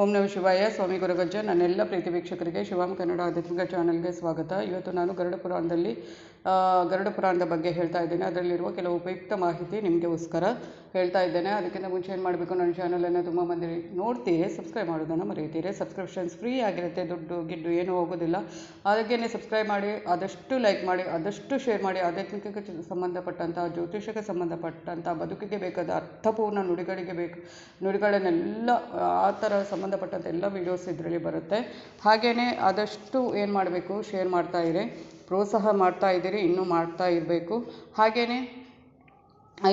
ಓಂ ನಮ ಶಿವಾಯ. ಸ್ವಾಮಿ ಗುರುಗಜ್ಜ, ನನ್ನೆಲ್ಲ ಪ್ರೀತಿ ವೀಕ್ಷಕರಿಗೆ ಶಿವಂ ಕನ್ನಡ ಆಧ್ಯಾತ್ಮಿಕ ಚಾನಲ್ಗೆ ಸ್ವಾಗತ. ಇವತ್ತು ನಾನು ಗರುಡ ಪುರಾಣದಲ್ಲಿ ಗರುಡ ಪುರಾಣದ ಬಗ್ಗೆ ಹೇಳ್ತಾ ಇದ್ದೇನೆ. ಅದರಲ್ಲಿರುವ ಕೆಲವು ಉಪಯುಕ್ತ ಮಾಹಿತಿ ನಿಮಗೆಗೋಸ್ಕರ ಹೇಳ್ತಾ ಇದ್ದೇನೆ. ಅದಕ್ಕಿಂತ ಮುಂಚೆ ಏನು ಮಾಡಬೇಕು ನನ್ನ ಚಾನಲನ್ನು ತುಂಬ ಮಂದಿ ನೋಡ್ತೀರಿ ಸಬ್ಸ್ಕ್ರೈಬ್ ಮಾಡೋದನ್ನು ಮರೆಯುತ್ತೀರಿ ಸಬ್ಸ್ಕ್ರಿಪ್ಷನ್ಸ್ ಫ್ರೀ ಆಗಿರುತ್ತೆ, ದುಡ್ಡು, ಗಿಡ್ಡು ಏನೂ ಹೋಗೋದಿಲ್ಲ. ಅದಕ್ಕೇನೆ ಸಬ್ಸ್ಕ್ರೈಬ್ ಮಾಡಿ, ಆದಷ್ಟು ಲೈಕ್ ಮಾಡಿ, ಆದಷ್ಟು ಶೇರ್ ಮಾಡಿ. ಸಂಬಂಧಪಟ್ಟಂತಹ ಸಂಬಂಧಪಟ್ಟಂಥ ಜ್ಯೋತಿಷಕ್ಕೆ ಸಂಬಂಧಪಟ್ಟಂಥ ಬದುಕಿಗೆ ಬೇಕಾದ ಅರ್ಥಪೂರ್ಣ ನುಡಿಗಳಿಗೆ ಬೇಕು, ನುಡಿಗಳನ್ನೆಲ್ಲ, ಆ ಥರ ಸಂಬಂಧಪಟ್ಟಂಥ ಎಲ್ಲ ವೀಡಿಯೋಸ್ ಇದರಲ್ಲಿ ಬರುತ್ತೆ. ಹಾಗೆಯೇ ಆದಷ್ಟು ಏನು ಮಾಡಬೇಕು ಶೇರ್ ಮಾಡ್ತಾ ಇರಿ. ಪ್ರೋತ್ಸಾಹ ಮಾಡ್ತಾ ಇದ್ದೀರಿ ಇನ್ನೂ ಮಾಡ್ತಾ ಇರಬೇಕು. ಹಾಗೆಯೇ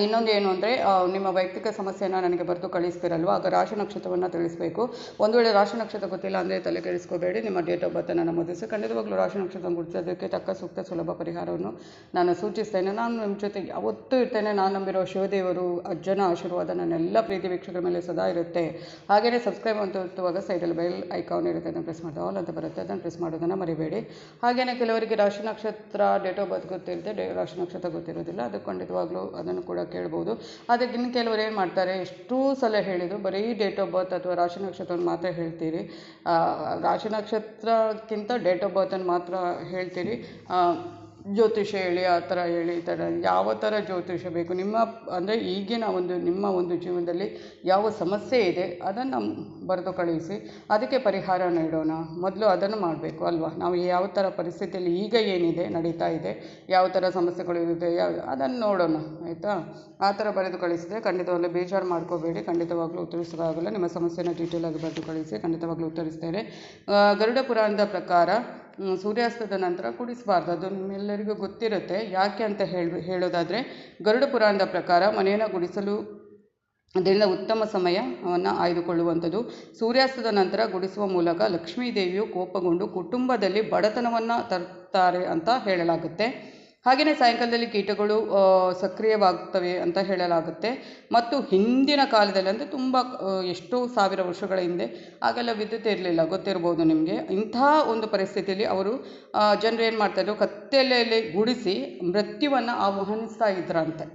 ಇನ್ನೊಂದು ಏನು ಅಂದರೆ ನಿಮ್ಮ ವೈಯಕ್ತಿಕ ಸಮಸ್ಯೆನ ನನಗೆ ಬರೆದು ಕಳಿಸ್ತಿರಲ್ವ? ಆಗ ರಾಶಿ ನಕ್ಷತ್ರವನ್ನು ತಿಳಿಸಬೇಕು. ಒಂದು ವೇಳೆ ರಾಶಿ ನಕ್ಷತ್ರ ಗೊತ್ತಿಲ್ಲ ಅಂದರೆ ತಲೆ ಕೆಡಿಸ್ಕೋಬೇಡಿ. ನಿಮ್ಮ ಡೇಟ್ ಆಫ್ ಬರ್ತನ್ನು ನಮೂದಿಸಿ. ಖಂಡಿತವಾಗ್ಲೂ ರಾಶಿ ನಕ್ಷತ್ರ ಗುರುತಿಸೋದಕ್ಕೆ ತಕ್ಕ ಸೂಕ್ತ ಸುಲಭ ಪರಿಹಾರವನ್ನು ನಾನು ಸೂಚಿಸ್ತೇನೆ. ನಾನು ನಿಮ್ಮ ಜೊತೆ ಯಾವತ್ತೂ ಇರ್ತೇನೆ. ನಾನು ನಂಬಿರೋ ಶಿವದೇವರು, ಅಜ್ಜನ ಆಶೀರ್ವಾದ ನನ್ನೆಲ್ಲ ಪ್ರೀತಿ ವೀಕ್ಷಕರ ಮೇಲೆ ಸದಾ ಇರುತ್ತೆ. ಹಾಗೆಯೇ ಸಬ್ಸ್ಕ್ರೈಬ್ ಅಂತ ಒತ್ತುವಾಗ ಸೈಡಲ್ಲಿ ಬೆಲ್ ಐಕಾನ್ ಇರುತ್ತೆ. ಅದನ್ನು ಪ್ರೆಸ್ ಮಾಡಿದೆ ಆಲ್ ಅಂತ ಬರುತ್ತೆ. ಅದನ್ನು ಪ್ರೆಸ್ ಮಾಡೋದನ್ನು ಮರಿಬೇಡಿ. ಹಾಗೆಯೇ ಕೆಲವರಿಗೆ ರಾಶಿ ನಕ್ಷತ್ರ ಡೇಟ್ ಆಫ್ ಬರ್ತ್ ಗೊತ್ತಿರುತ್ತೆ. ರಾಶಿ ನಕ್ಷತ್ರ ಗೊತ್ತಿರೋದಿಲ್ಲ. ಅದು ಖಂಡಿತವಾಗ್ಲೂ ಅದನ್ನು ಕೂಡ ಕೇಳ್ಬೋದು. ಅದಕ್ಕೆ ಇನ್ನು ಕೆಲವರು ಏನು ಮಾಡ್ತಾರೆ, ಎಷ್ಟೋ ಸಲ ಹೇಳಿದ್ರು, ಬರೀ ಡೇಟ್ ಆಫ್ ಬರ್ತ್ ಅಥವಾ ರಾಶಿ ನಕ್ಷತ್ರವನ್ನು ಮಾತ್ರ ಹೇಳ್ತೀರಿ. ರಾಶಿ ನಕ್ಷತ್ರಕ್ಕಿಂತ ಡೇಟ್ ಆಫ್ ಬರ್ತನ್ನು ಮಾತ್ರ ಹೇಳ್ತೀರಿ. ಆ, ಜ್ಯೋತಿಷ್ಯ ಹೇಳಿ ಆ ಥರ ಹೇಳಿ ಈ ಥರ ಯಾವ ಥರ ಜ್ಯೋತಿಷ ಬೇಕು ನಿಮ್ಮ ಅಂದರೆ ಈಗಿನ ಒಂದು ನಿಮ್ಮ ಒಂದು ಜೀವನದಲ್ಲಿ ಯಾವ ಸಮಸ್ಯೆ ಇದೆ ಅದನ್ನು ಬರೆದು ಕಳುಹಿಸಿ ಅದಕ್ಕೆ ಪರಿಹಾರ ನೀಡೋಣ. ಮೊದಲು ಅದನ್ನು ಮಾಡಬೇಕು ಅಲ್ವಾ? ನಾವು ಯಾವ ಥರ ಪರಿಸ್ಥಿತಿಯಲ್ಲಿ ಈಗ ಏನಿದೆ ನಡೀತಾ ಇದೆ ಯಾವ ಥರ ಸಮಸ್ಯೆಗಳು ಇರುತ್ತೆ ಯಾವ ಅದನ್ನು ನೋಡೋಣ ಆಯಿತಾ? ಆ ಥರ ಬರೆದು ಕಳಿಸಿದ್ರೆ ಖಂಡಿತವಾಗಲೂ ಬೇಜಾರು ಮಾಡ್ಕೋಬೇಡಿ ಖಂಡಿತವಾಗ್ಲೂ ಉತ್ತರಿಸೋಕ್ಕಾಗಲ್ಲ. ನಿಮ್ಮ ಸಮಸ್ಯೆನ ಡೀಟೇಲಾಗಿ ಬರೆದು ಕಳಿಸಿ ಖಂಡಿತವಾಗಲೂ ಉತ್ತರಿಸ್ತೇನೆ. ಗರುಡ ಪುರಾಣದ ಪ್ರಕಾರ ಸೂರ್ಯಾಸ್ತದ ನಂತರ ಕುಡಿಸಬಾರ್ದು. ಅದು ನಿಮ್ಮೆಲ್ಲರಿಗೂ ಗೊತ್ತಿರುತ್ತೆ. ಯಾಕೆ ಅಂತ ಹೇಳಿ ಹೇಳೋದಾದರೆ ಗರುಡ ಪುರಾಣದ ಪ್ರಕಾರ ಮನೆಯನ್ನು ಗುಡಿಸಲು, ಅದರಿಂದ ಉತ್ತಮ ಸಮಯವನ್ನು ಆಯ್ದುಕೊಳ್ಳುವಂಥದ್ದು. ಸೂರ್ಯಾಸ್ತದ ನಂತರ ಗುಡಿಸುವ ಮೂಲಕ ಲಕ್ಷ್ಮೀದೇವಿಯು ಕೋಪಗೊಂಡು ಕುಟುಂಬದಲ್ಲಿ ಬಡತನವನ್ನು ತರ್ತಾರೆ ಅಂತ ಹೇಳಲಾಗುತ್ತೆ. ಹಾಗೆಯೇ ಸಾಯಂಕಾಲದಲ್ಲಿ ಕೀಟಗಳು ಸಕ್ರಿಯವಾಗ್ತವೆ ಅಂತ ಹೇಳಲಾಗುತ್ತೆ. ಮತ್ತು ಹಿಂದಿನ ಕಾಲದಲ್ಲಿ ಅಂದರೆ ತುಂಬ ಎಷ್ಟೋ ಸಾವಿರ ವರ್ಷಗಳ ಹಿಂದೆ ಆಗೆಲ್ಲ ವಿದ್ಯುತ್ ಇರಲಿಲ್ಲ, ಗೊತ್ತಿರ್ಬೋದು ನಿಮಗೆ. ಇಂತಹ ಒಂದು ಪರಿಸ್ಥಿತಿಯಲ್ಲಿ ಅವರು ಜನರು ಏನು ಮಾಡ್ತಾಯಿದ್ರು ಕತ್ತಲೆಯಲ್ಲಿ ಗುಡಿಸಿ ಮೃತ್ಯುವನ್ನು ಆಹ್ವಾನಿಸ್ತಾ ಇದ್ರಂತೆ.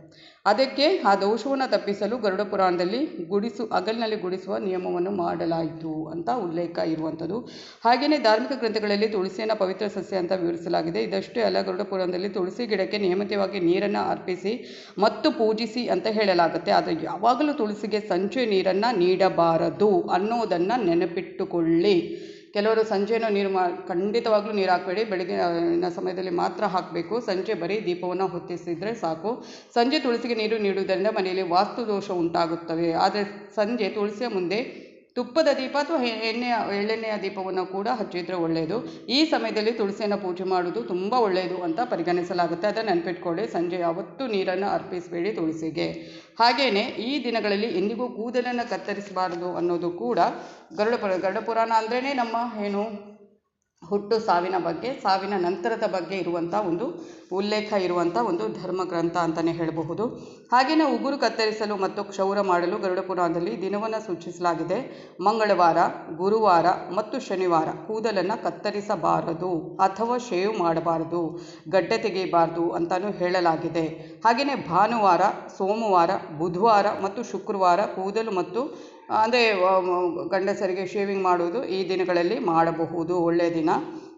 ಅದಕ್ಕೆ ಆ ದೋಷವನ್ನು ತಪ್ಪಿಸಲು ಗರುಡ ಪುರಾಣದಲ್ಲಿ ಗುಡಿಸು, ಹಗಲಿನಲ್ಲಿ ಗುಡಿಸುವ ನಿಯಮವನ್ನು ಮಾಡಲಾಯಿತು ಅಂತ ಉಲ್ಲೇಖ ಇರುವಂಥದ್ದು. ಹಾಗೆಯೇ ಧಾರ್ಮಿಕ ಗ್ರಂಥಗಳಲ್ಲಿ ತುಳಸಿಯನ್ನು ಪವಿತ್ರ ಸಸ್ಯ ಅಂತ ವಿವರಿಸಲಾಗಿದೆ. ಇದಷ್ಟೇ ಅಲ್ಲ, ಗರುಡ ಪುರಾಣದಲ್ಲಿ ತುಳಸಿ ಗಿಡಕ್ಕೆ ನಿಯಮಿತವಾಗಿ ನೀರನ್ನು ಅರ್ಪಿಸಿ ಮತ್ತು ಪೂಜಿಸಿ ಅಂತ ಹೇಳಲಾಗುತ್ತೆ. ಆದರೆ ಯಾವಾಗಲೂ ತುಳಸಿಗೆ ಸಂಚು ನೀರನ್ನು ನೀಡಬಾರದು ಅನ್ನೋದನ್ನು ನೆನಪಿಟ್ಟುಕೊಳ್ಳಿ. ಕೆಲವರು ಸಂಜೆನೂ ನೀರು ಮಾ, ಖಂಡಿತವಾಗ್ಲೂ ನೀರು ಹಾಕಬೇಡಿ ಬೆಳಗಿನ ಸಮಯದಲ್ಲಿ ಮಾತ್ರ ಹಾಕಬೇಕು. ಸಂಜೆ ಬರೀ ದೀಪವನ್ನು ಹೊತ್ತಿಸಿದರೆ ಸಾಕು. ಸಂಜೆ ತುಳಸಿಗೆ ನೀರು ನೀಡುವುದರಿಂದ ಮನೆಯಲ್ಲಿ ವಾಸ್ತು ದೋಷ ಉಂಟಾಗುತ್ತವೆ. ಆದರೆ ಸಂಜೆ ತುಳಸಿಯ ಮುಂದೆ ತುಪ್ಪದ ದೀಪ ಅಥವಾ ಎಣ್ಣೆಯ, ಎಳ್ಳೆಣ್ಣೆಯ ದೀಪವನ್ನು ಕೂಡ ಹಚ್ಚಿದ್ರೆ ಒಳ್ಳೆಯದು ಈ ಸಮಯದಲ್ಲಿ ತುಳಸಿಯನ್ನು ಪೂಜೆ ಮಾಡೋದು ತುಂಬ ಒಳ್ಳೆಯದು ಅಂತ ಪರಿಗಣಿಸಲಾಗುತ್ತೆ. ಅದನ್ನು ನೆನಪಿಟ್ಕೊಳ್ಳಿ, ಸಂಜೆ ಯಾವತ್ತೂ ನೀರನ್ನು ಅರ್ಪಿಸಬೇಡಿ ತುಳಸಿಗೆ. ಹಾಗೆಯೇ ಈ ದಿನಗಳಲ್ಲಿ ಎಂದಿಗೂ ಕೂದಲನ್ನು ಕತ್ತರಿಸಬಾರದು ಅನ್ನೋದು ಕೂಡ ಗರುಡ ಗರುಡ ಪುರಾಣ ಅಂದ್ರೇ ನಮ್ಮ, ಏನು ಹುಟ್ಟು ಸಾವಿನ ಬಗ್ಗೆ, ಸಾವಿನ ನಂತರದ ಬಗ್ಗೆ ಇರುವಂಥ ಒಂದು ಉಲ್ಲೇಖ ಇರುವಂಥ ಒಂದು ಧರ್ಮ ಗ್ರಂಥ ಅಂತಲೇ ಹೇಳಬಹುದು. ಹಾಗೆಯೇ ಉಗುರು ಕತ್ತರಿಸಲು ಮತ್ತು ಕ್ಷೌರ ಮಾಡಲು ಗರುಡ ಪುರಾಣದಲ್ಲಿ ದಿನವನ್ನು ಸೂಚಿಸಲಾಗಿದೆ. ಮಂಗಳವಾರ, ಗುರುವಾರ ಮತ್ತು ಶನಿವಾರ ಕೂದಲನ್ನು ಕತ್ತರಿಸಬಾರದು ಅಥವಾ ಶೇವ್ ಮಾಡಬಾರದು, ಗಡ್ಡೆ ತೆಗೆಯಬಾರದು ಅಂತಲೂ ಹೇಳಲಾಗಿದೆ. ಹಾಗೆಯೇ ಭಾನುವಾರ, ಸೋಮವಾರ, ಬುಧವಾರ ಮತ್ತು ಶುಕ್ರವಾರ ಕೂದಲು ಮತ್ತು ಅಂದರೆ ಗಂಡಸರಿಗೆ ಶೇವಿಂಗ್ ಮಾಡುವುದು ಈ ದಿನಗಳಲ್ಲಿ ಮಾಡಬಹುದು ಒಳ್ಳೆಯ ದಿನ.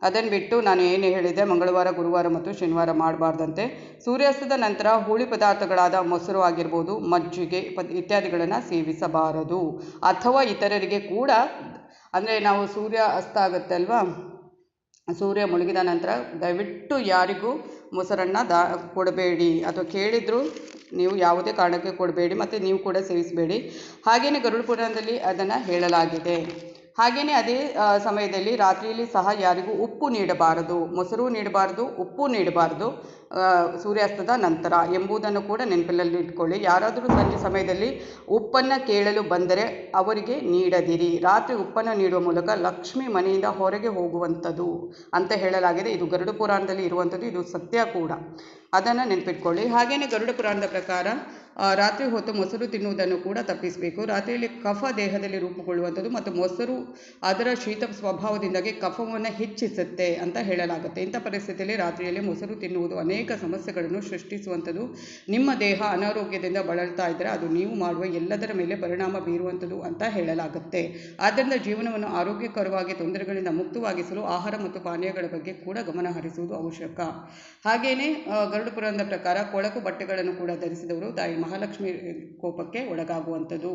ಅದನ್ನು ಬಿಟ್ಟು ನಾನು ಏನು ಹೇಳಿದೆ, ಮಂಗಳವಾರ, ಗುರುವಾರ ಮತ್ತು ಶನಿವಾರ ಮಾಡಬಾರ್ದಂತೆ. ಸೂರ್ಯಾಸ್ತದ ನಂತರ ಹುಳಿ ಪದಾರ್ಥಗಳಾದ ಮೊಸರು ಆಗಿರ್ಬೋದು, ಮಜ್ಜಿಗೆ ಪ ಇತ್ಯಾದಿಗಳನ್ನು ಸೇವಿಸಬಾರದು. ಅಥವಾ ಇತರರಿಗೆ ಕೂಡ, ಅಂದರೆ ನಾವು ಸೂರ್ಯ ಅಸ್ತ ಆಗುತ್ತೆ ಅಲ್ವಾ ಸೂರ್ಯ ಮುಳುಗಿದ ನಂತರ ದಯವಿಟ್ಟು ಯಾರಿಗೂ ಮೊಸರನ್ನು ದಾ, ಕೊಡಬೇಡಿ. ಅಥವಾ ಕೇಳಿದರೂ ನೀವು ಯಾವುದೇ ಕಾರಣಕ್ಕೆ ಕೊಡಬೇಡಿ ಮತ್ತು ನೀವು ಕೂಡ ಸೇವಿಸಬೇಡಿ. ಹಾಗೆಯೇ ಗರುಡ ಪುರಾಣದಲ್ಲಿ ಅದನ್ನು ಹೇಳಲಾಗಿದೆ. ಹಾಗೆಯೇ ಅದೇ ಸಮಯದಲ್ಲಿ ರಾತ್ರಿಯಲ್ಲಿ ಸಹ ಯಾರಿಗೂ ಉಪ್ಪು ನೀಡಬಾರದು, ಮೊಸರು ನೀಡಬಾರದು, ಉಪ್ಪು ನೀಡಬಾರದು ಸೂರ್ಯಾಸ್ತದ ನಂತರ ಎಂಬುದನ್ನು ಕೂಡ ನೆನಪಿನಲ್ಲಿ ಇಟ್ಕೊಳ್ಳಿ. ಯಾರಾದರೂ ಸಂಜೆ ಸಮಯದಲ್ಲಿ ಉಪ್ಪನ್ನು ಕೇಳಲು ಬಂದರೆ ಅವರಿಗೆ ನೀಡದಿರಿ. ರಾತ್ರಿ ಉಪ್ಪನ್ನು ನೀಡುವ ಮೂಲಕ ಲಕ್ಷ್ಮಿ ಮನೆಯಿಂದ ಹೊರಗೆ ಹೋಗುವಂಥದ್ದು ಅಂತ ಹೇಳಲಾಗಿದೆ. ಇದು ಗರುಡ ಪುರಾಣದಲ್ಲಿ ಇರುವಂಥದ್ದು, ಇದು ಸತ್ಯ ಕೂಡ. ಅದನ್ನು ನೆನಪಿಟ್ಕೊಳ್ಳಿ. ಹಾಗೆಯೇ ಗರುಡ ಪುರಾಣದ ಪ್ರಕಾರ ರಾತ್ರಿ ಹೊತ್ತು ಮೊಸರು ತಿನ್ನುವುದನ್ನು ಕೂಡ ತಪ್ಪಿಸಬೇಕು. ರಾತ್ರಿಯಲ್ಲಿ ಕಫ ದೇಹದಲ್ಲಿ ರೂಪುಗೊಳ್ಳುವಂಥದ್ದು ಮತ್ತು ಮೊಸರು ಅದರ ಶೀತ ಸ್ವಭಾವದಿಂದಾಗಿ ಕಫವನ್ನು ಹೆಚ್ಚಿಸುತ್ತೆ ಅಂತ ಹೇಳಲಾಗುತ್ತೆ. ಇಂಥ ಪರಿಸ್ಥಿತಿಯಲ್ಲಿ ರಾತ್ರಿಯಲ್ಲಿ ಮೊಸರು ತಿನ್ನುವುದು ಅನೇಕ ಸಮಸ್ಯೆಗಳನ್ನು ಸೃಷ್ಟಿಸುವಂಥದ್ದು. ನಿಮ್ಮ ದೇಹ ಅನಾರೋಗ್ಯದಿಂದ ಬಳಲ್ತಾ ಇದ್ದರೆ ಅದು ನೀವು ಮಾಡುವ ಎಲ್ಲದರ ಮೇಲೆ ಪರಿಣಾಮ ಬೀರುವಂಥದ್ದು ಅಂತ ಹೇಳಲಾಗುತ್ತೆ. ಆದ್ದರಿಂದ ಜೀವನವನ್ನು ಆರೋಗ್ಯಕರವಾಗಿ, ತೊಂದರೆಗಳಿಂದ ಮುಕ್ತವಾಗಿಸಲು ಆಹಾರ ಮತ್ತು ಪಾನೀಯಗಳ ಬಗ್ಗೆ ಕೂಡ ಗಮನ ಹರಿಸುವುದು ಅವಶ್ಯಕ. ಹಾಗೆಯೇ ಗರುಡು ಪುರಾಣದ ಪ್ರಕಾರ ಕೊಳಕು ಬಟ್ಟೆಗಳನ್ನು ಕೂಡ ಧರಿಸಿದವರು ತಾಯಿ ಮಹಾಲಕ್ಷ್ಮಿ ಕೋಪಕ್ಕೆ ಒಳಗಾಗುವಂಥದ್ದು.